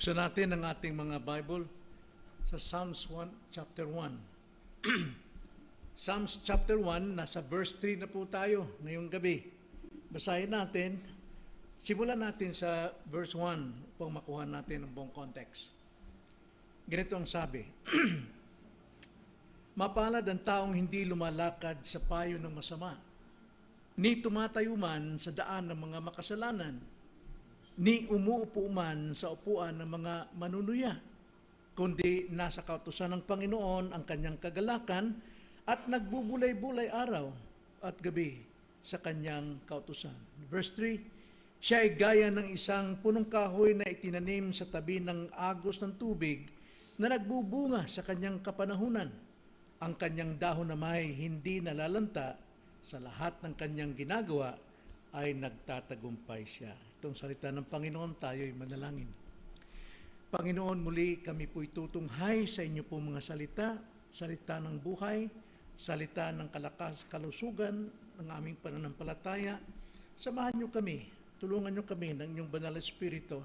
Buksan natin ang ating mga Bible sa Psalms 1, chapter 1. Psalms chapter 1, nasa verse 3 na po tayo ngayong gabi. Basahin natin. Simulan natin sa verse 1 upang makuha natin ang buong context. Ganito ang sabi. Mapalad ang taong hindi lumalakad sa payo ng masama, ni tumatayo man sa daan ng mga makasalanan, ni umuupo man sa upuan ng mga manunuya, kundi nasa kautusan ng Panginoon ang kanyang kagalakan at nagbubulay-bulay araw at gabi sa kanyang kautusan. Verse 3, Siya ay gaya ng isang punong kahoy na itinanim sa tabi ng agos ng tubig na nagbubunga sa kanyang kapanahunan. Ang kanyang dahon na may hindi nalalanta sa lahat ng kanyang ginagawa ay nagtatagumpay siya. Itong salita ng Panginoon, tayo ay manalangin. Panginoon, muli kami po'y tutunghay sa inyo pong mga salita, salita ng buhay, salita ng kalakas, kalusugan ng aming pananampalataya. Samahan niyo kami, tulungan niyo kami ng inyong banal na espiritu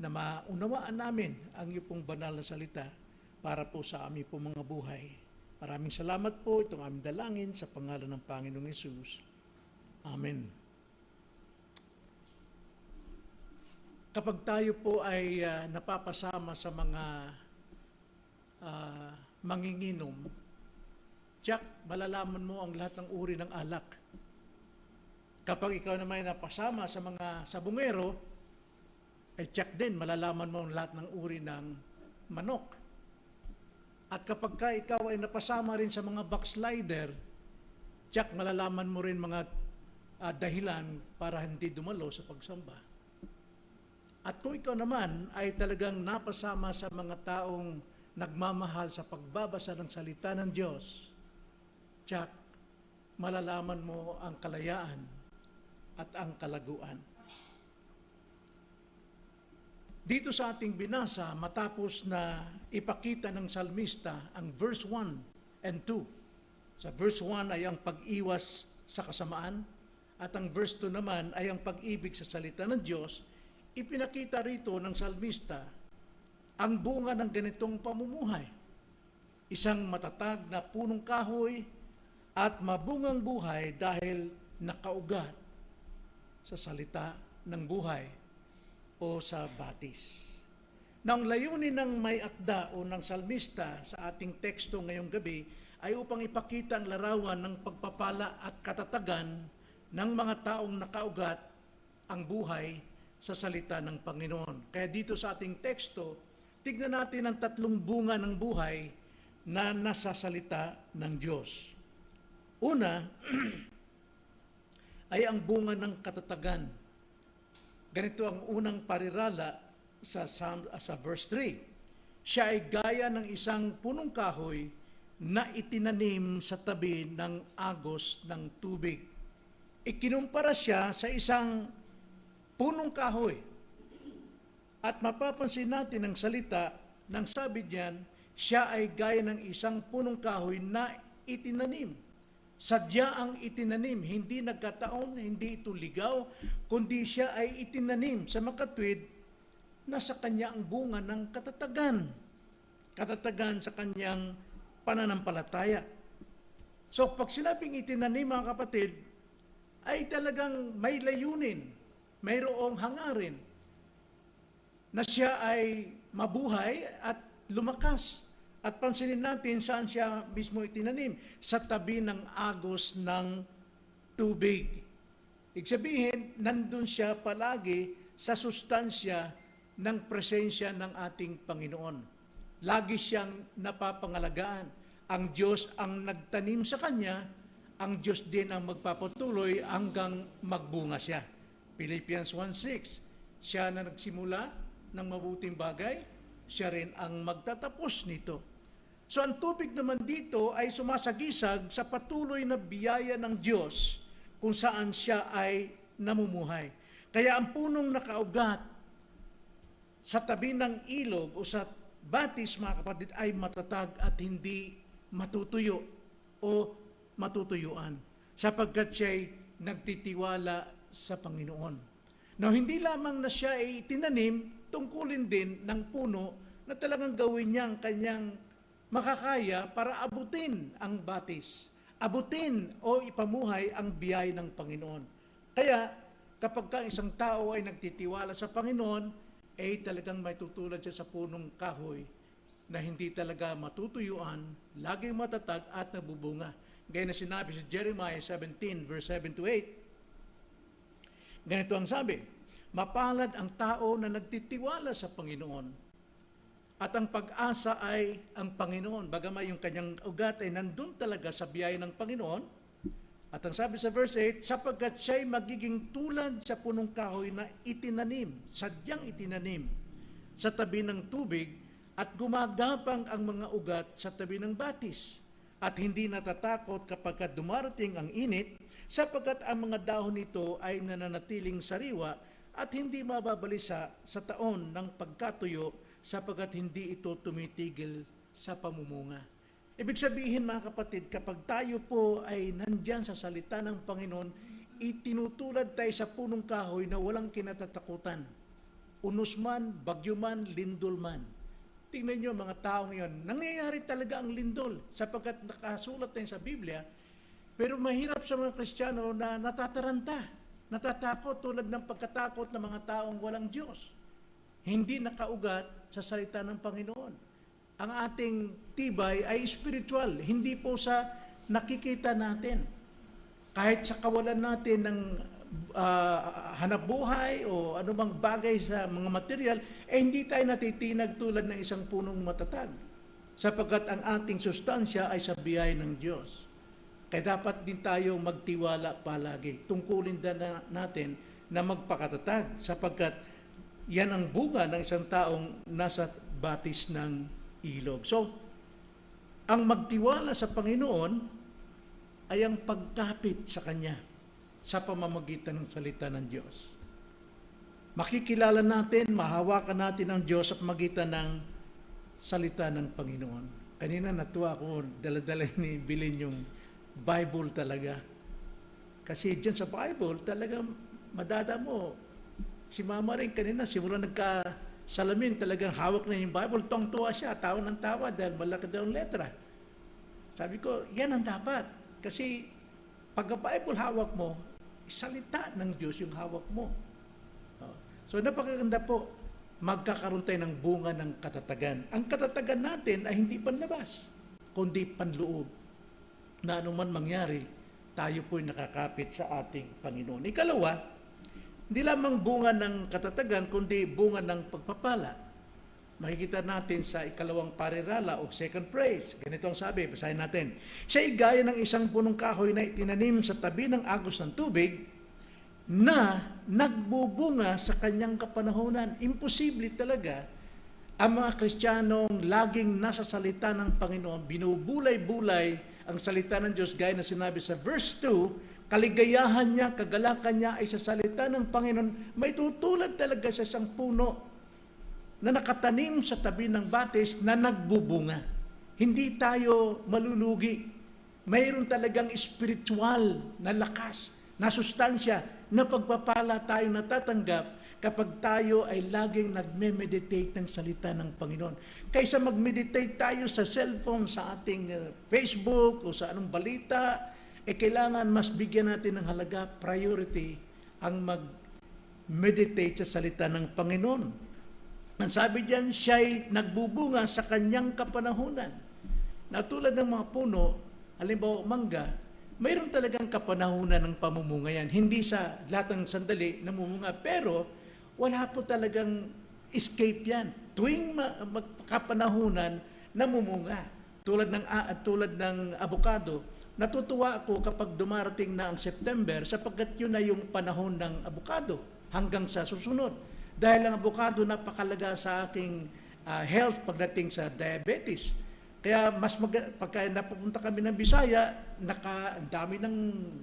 na maunawaan namin ang iyong pong banal na salita para po sa aming pong mga buhay. Maraming salamat po itong aming dalangin sa pangalan ng Panginoong Yesus. Amen. Kapag tayo po ay ah, napapasama sa mga ah, manginginom, Jack, malalaman mo ang lahat ng uri ng alak. Kapag ikaw naman ay napasama sa mga sabungero, ay check din, malalaman mo ang lahat ng uri ng manok. At kapag ka ikaw ay napasama rin sa mga backslider, check, malalaman mo rin mga ah, dahilan para hindi dumalo sa pagsamba. At kung ikaw naman ay talagang napasama sa mga taong nagmamahal sa pagbabasa ng salita ng Diyos, Jack, malalaman mo ang kalayaan at ang kalaguan. Dito sa ating binasa, matapos na ipakita ng salmista ang verse 1 and 2. Sa verse 1 ay ang pag-iwas sa kasamaan at ang verse 2 naman ay ang pag-ibig sa salita ng Diyos. Ipinakita rito ng salmista ang bunga ng ganitong pamumuhay. Isang matatag na punong kahoy at mabungang buhay dahil nakaugat sa salita ng buhay o sa batis. Nang layunin ng may akda o ng salmista sa ating teksto ngayong gabi ay upang ipakita ang larawan ng pagpapala at katatagan ng mga taong nakaugat ang buhay sa salita ng Panginoon. Kaya dito sa ating teksto, tignan natin ang tatlong bunga ng buhay na nasa salita ng Diyos. Una, ay ang bunga ng katatagan. Ganito ang unang parirala sa, Psalm, ah, sa verse 3. Siya ay gaya ng isang punong kahoy na itinanim sa tabi ng agos ng tubig. Ikinumpara siya sa isang punong kahoy. At mapapansin natin ang salita ng sabi diyan, siya ay gaya ng isang punong kahoy na itinanim. Sadya ang itinanim, hindi nagkataon, hindi ito ligaw, kundi siya ay itinanim sa makatwid na sa kanya ang bunga ng katatagan. Katatagan sa kanyang pananampalataya. So pag sinabing itinanim mga kapatid, ay talagang may layunin, mayroong hangarin na siya ay mabuhay at lumakas. At pansinin natin saan siya mismo itinanim. Sa tabi ng agos ng tubig. Ibig sabihin, nandun siya palagi sa sustansya ng presensya ng ating Panginoon. Lagi siyang napapangalagaan. Ang Diyos ang nagtanim sa kanya, ang Diyos din ang magpapatuloy hanggang magbunga siya. Philippians 1.6 Siya na nagsimula ng mabuting bagay, siya rin ang magtatapos nito. So ang tubig naman dito ay sumasagisag sa patuloy na biyaya ng Diyos kung saan siya ay namumuhay. Kaya ang punong nakaugat sa tabi ng ilog o sa batis, mga kapatid, ay matatag at hindi matutuyo o matutuyuan sapagkat siya'y nagtitiwala sa Panginoon. Now, hindi lamang na siya ay tinanim, tungkulin din ng puno na talagang gawin niya ang kanyang makakaya para abutin ang batis. Abutin o ipamuhay ang biyay ng Panginoon. Kaya, kapag ka isang tao ay nagtitiwala sa Panginoon, ay talagang may tutulad siya sa punong kahoy na hindi talaga matutuyuan, laging matatag at nabubunga. Gaya na sinabi sa Jeremiah 17 verse 7 to 8, Ganito ang sabi, mapalad ang tao na nagtitiwala sa Panginoon at ang pag-asa ay ang Panginoon. Bagaman yung kanyang ugat ay nandun talaga sa biyaya ng Panginoon. At ang sabi sa verse 8, sapagkat siya'y magiging tulad sa punong kahoy na itinanim, sadyang itinanim, sa tabi ng tubig at gumagapang ang mga ugat sa tabi ng batis at hindi natatakot kapag dumarating ang init sapagkat ang mga dahon nito ay nananatiling sariwa at hindi mababalisa sa taon ng pagkatuyo sapagkat hindi ito tumitigil sa pamumunga. Ibig sabihin mga kapatid, kapag tayo po ay nandyan sa salita ng Panginoon, itinutulad tayo sa punong kahoy na walang kinatatakutan. Unos man, bagyo. Tingnan nyo mga tao ngayon, nangyayari talaga ang lindol sapagkat nakasulat na sa Biblia, pero mahirap sa mga Kristiyano na natataranta, natatakot tulad ng pagkatakot ng mga taong walang Diyos. Hindi nakaugat sa salita ng Panginoon. Ang ating tibay ay spiritual, hindi po sa nakikita natin. Kahit sa kawalan natin ng uh, hanap buhay o anumang bagay sa mga material, eh hindi tayo natitinag tulad ng isang punong matatag. Sapagkat ang ating sustansya ay sa biyay ng Diyos. Kaya dapat din tayo magtiwala palagi. Tungkulin din na natin na magpakatatag sapagkat yan ang bunga ng isang taong nasa batis ng ilog. So, ang magtiwala sa Panginoon ay ang pagkapit sa Kanya sa pamamagitan ng salita ng Diyos. Makikilala natin, mahawakan natin ang Diyos sa pamamagitan ng salita ng Panginoon. Kanina natuwa ako, daladala ni Bilin yung Bible talaga. Kasi dyan sa Bible, talagang madada mo. Si Mama rin kanina, simula nagka salamin, talagang hawak na yung Bible, tong-tuwa siya, tawa ng tawa dahil malaki daw ang letra. Sabi ko, yan ang dapat. Kasi pag ang Bible hawak mo, salita ng Diyos yung hawak mo. Oh. So napakaganda po, magkakaroon tayo ng bunga ng katatagan. Ang katatagan natin ay hindi panlabas, kundi panloob. Na anuman mangyari, tayo po'y nakakapit sa ating Panginoon. Ikalawa, hindi lamang bunga ng katatagan, kundi bunga ng pagpapala. Makikita natin sa ikalawang parirala o second praise. Ganito ang sabi, basahin natin. Siya ay gaya ng isang punong kahoy na itinanim sa tabi ng agos ng tubig na nagbubunga sa kanyang kapanahonan. Imposible talaga ang mga Kristiyanong laging nasa salita ng Panginoon, binubulay-bulay ang salita ng Diyos gaya na sinabi sa verse 2, kaligayahan niya, kagalakan niya ay sa salita ng Panginoon, may tutulad talaga sa isang puno na nakatanim sa tabi ng batis na nagbubunga. Hindi tayo malulugi. Mayroon talagang spiritual na lakas, na sustansya, na pagpapala tayo natatanggap kapag tayo ay laging nagme-meditate ng salita ng Panginoon. Kaysa mag-meditate tayo sa cellphone, sa ating uh, Facebook o sa anong balita, eh kailangan mas bigyan natin ng halaga, priority, ang mag-meditate sa salita ng Panginoon. Ang sabi diyan, siya'y nagbubunga sa kanyang kapanahunan. Na tulad ng mga puno, halimbawa mangga, mayroon talagang kapanahunan ng pamumunga yan. Hindi sa lahat ng sandali namumunga, pero wala po talagang escape yan. Tuwing magkapanahunan, namumunga. Tulad ng, uh, tulad ng abukado, Natutuwa ako kapag dumarating na ang September sapagkat yun na yung panahon ng abukado hanggang sa susunod. Dahil ang abukado napakalaga sa aking uh, health pagdating sa diabetes. Kaya mas mag pagka napupunta kami ng Bisaya, naka ang dami ng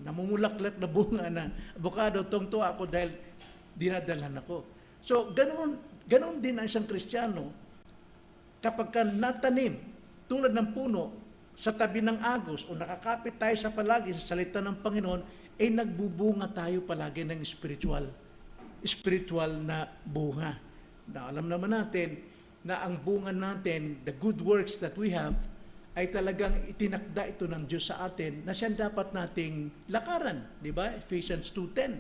namumulaklak na bunga na abukado tungtuwa ako dahil dinadalhan ako. So, ganoon, ganoon din ang isang Kristiyano kapag ka natanim tulad ng puno sa tabi ng agos o nakakapit tayo sa palagi sa salita ng Panginoon, ay nagbubunga tayo palagi ng spiritual. spiritual na bunga. Na alam naman natin na ang bunga natin, the good works that we have, ay talagang itinakda ito ng Diyos sa atin na siya dapat nating lakaran. Di ba? Ephesians 2.10.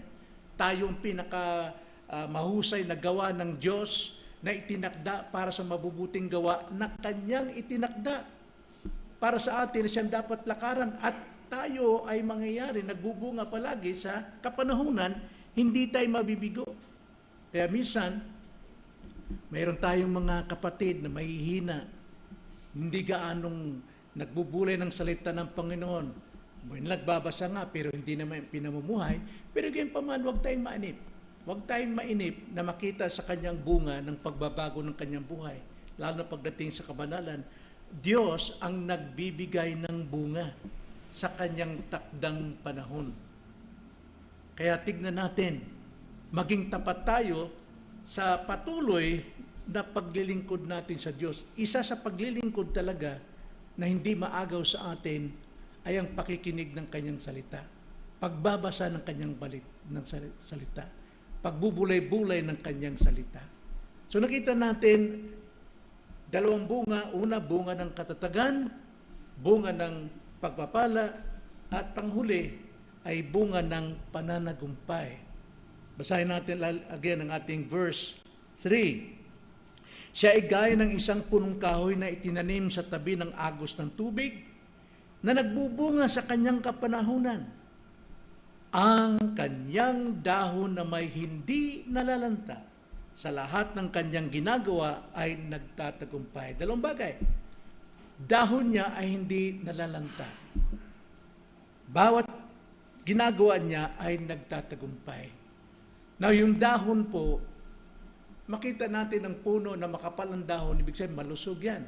Tayong pinaka ah, mahusay na gawa ng Diyos na itinakda para sa mabubuting gawa na kanyang itinakda para sa atin siyang dapat lakaran at tayo ay mangyayari, nagbubunga palagi sa kapanahunan, hindi tayo mabibigo. Kaya minsan, mayroon tayong mga kapatid na mahihina, hindi gaanong nagbubulay ng salita ng Panginoon. Nagbabasa nga pero hindi naman pinamumuhay. Pero ganyan pa man, huwag tayong mainip. Huwag tayong mainip na makita sa kanyang bunga ng pagbabago ng kanyang buhay. Lalo na pagdating sa kabanalan, Diyos ang nagbibigay ng bunga sa kanyang takdang panahon. Kaya tignan natin, maging tapat tayo sa patuloy na paglilingkod natin sa Diyos. Isa sa paglilingkod talaga na hindi maagaw sa atin ay ang pakikinig ng kanyang salita. Pagbabasa ng kanyang balit ng sali- salita. Pagbubulay-bulay ng kanyang salita. So nakita natin dalawang bunga. Una, bunga ng katatagan, bunga ng pagpapala, at panghuli ay bunga ng pananagumpay. Basahin natin again ang ating verse 3. Siya ay gaya ng isang punong kahoy na itinanim sa tabi ng agos ng tubig na nagbubunga sa kanyang kapanahunan. Ang kanyang dahon na may hindi nalalanta sa lahat ng kanyang ginagawa ay nagtatagumpay. Dalawang bagay. Dahon niya ay hindi nalalanta. Bawat ginagawa niya ay nagtatagumpay. Now, yung dahon po, makita natin ang puno na makapal ang dahon, ibig sabihin malusog yan.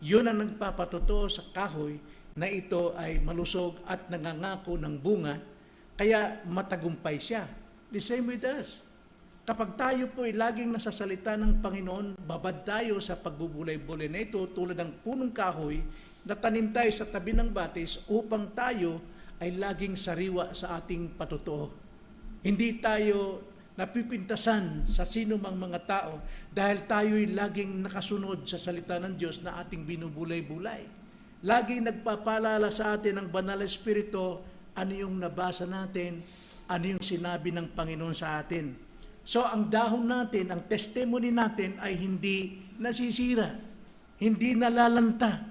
Yun ang nagpapatotoo sa kahoy na ito ay malusog at nangangako ng bunga, kaya matagumpay siya. The same with us. Kapag tayo po ay laging nasasalita ng Panginoon, babad tayo sa pagbubulay-bulay na ito tulad ng punong kahoy na tanim tayo sa tabi ng batis upang tayo ay laging sariwa sa ating patutuo. Hindi tayo napipintasan sa sino mang mga tao dahil tayo'y laging nakasunod sa salita ng Diyos na ating binubulay-bulay. Laging nagpapalala sa atin ng banal na espiritu ano yung nabasa natin, ano yung sinabi ng Panginoon sa atin. So ang dahon natin, ang testimony natin ay hindi nasisira, hindi nalalanta.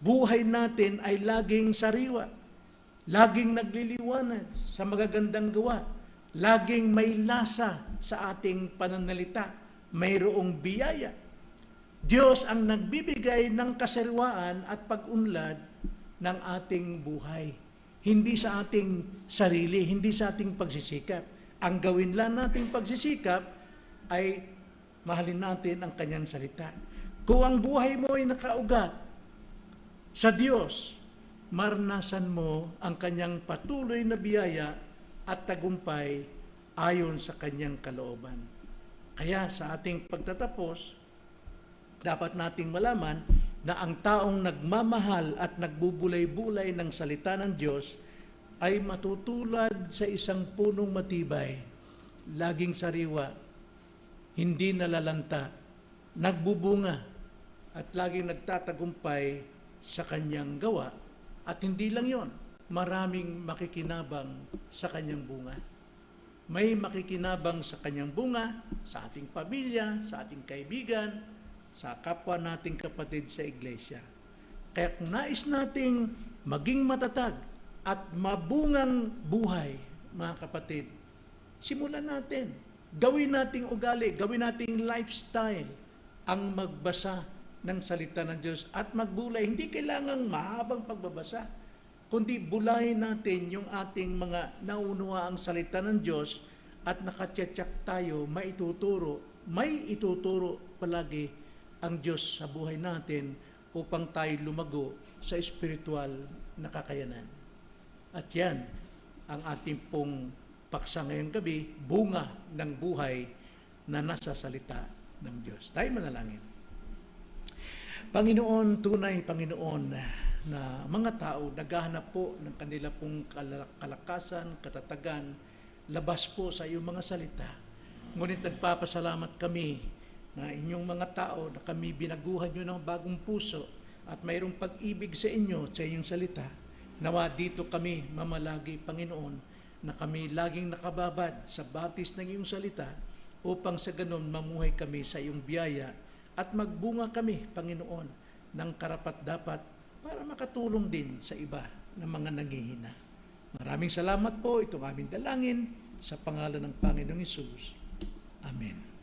Buhay natin ay laging sariwa, laging nagliliwanag sa magagandang gawa, laging may lasa sa ating pananalita, mayroong biyaya. Diyos ang nagbibigay ng kasariwaan at pag-unlad ng ating buhay. Hindi sa ating sarili, hindi sa ating pagsisikap. Ang gawin lang nating pagsisikap ay mahalin natin ang kanyang salita. Kung ang buhay mo ay nakaugat sa Diyos, maranasan mo ang kanyang patuloy na biyaya at tagumpay ayon sa kanyang kalooban. Kaya sa ating pagtatapos, dapat nating malaman na ang taong nagmamahal at nagbubulay-bulay ng salita ng Diyos ay matutulad sa isang punong matibay, laging sariwa, hindi nalalanta, nagbubunga, at laging nagtatagumpay sa kanyang gawa. At hindi lang yon, maraming makikinabang sa kanyang bunga. May makikinabang sa kanyang bunga, sa ating pamilya, sa ating kaibigan, sa kapwa nating kapatid sa iglesia. Kaya kung nais nating maging matatag at mabungang buhay, mga kapatid, simulan natin. Gawin nating ugali, gawin nating lifestyle ang magbasa ng salita ng Diyos at magbulay. Hindi kailangang mahabang pagbabasa, kundi bulayin natin yung ating mga naunuwa ang salita ng Diyos at nakatiyatyak tayo, maituturo, may ituturo palagi ang Diyos sa buhay natin upang tayo lumago sa espiritual na kakayanan. At yan ang ating pong paksa ngayong gabi, bunga ng buhay na nasa salita ng Diyos. Tayo manalangin. Panginoon, tunay Panginoon na mga tao naghahanap po ng kanila pong kala- kalakasan, katatagan, labas po sa iyong mga salita. Ngunit nagpapasalamat kami na inyong mga tao na kami binaguhan nyo ng bagong puso at mayroong pag-ibig sa inyo sa inyong salita. Nawa dito kami mamalagi, Panginoon, na kami laging nakababad sa batis ng iyong salita upang sa ganon mamuhay kami sa iyong biyaya at magbunga kami, Panginoon, ng karapat-dapat para makatulong din sa iba na mga nangihina. Maraming salamat po. Itong aming dalangin sa pangalan ng Panginoong Isus. Amen.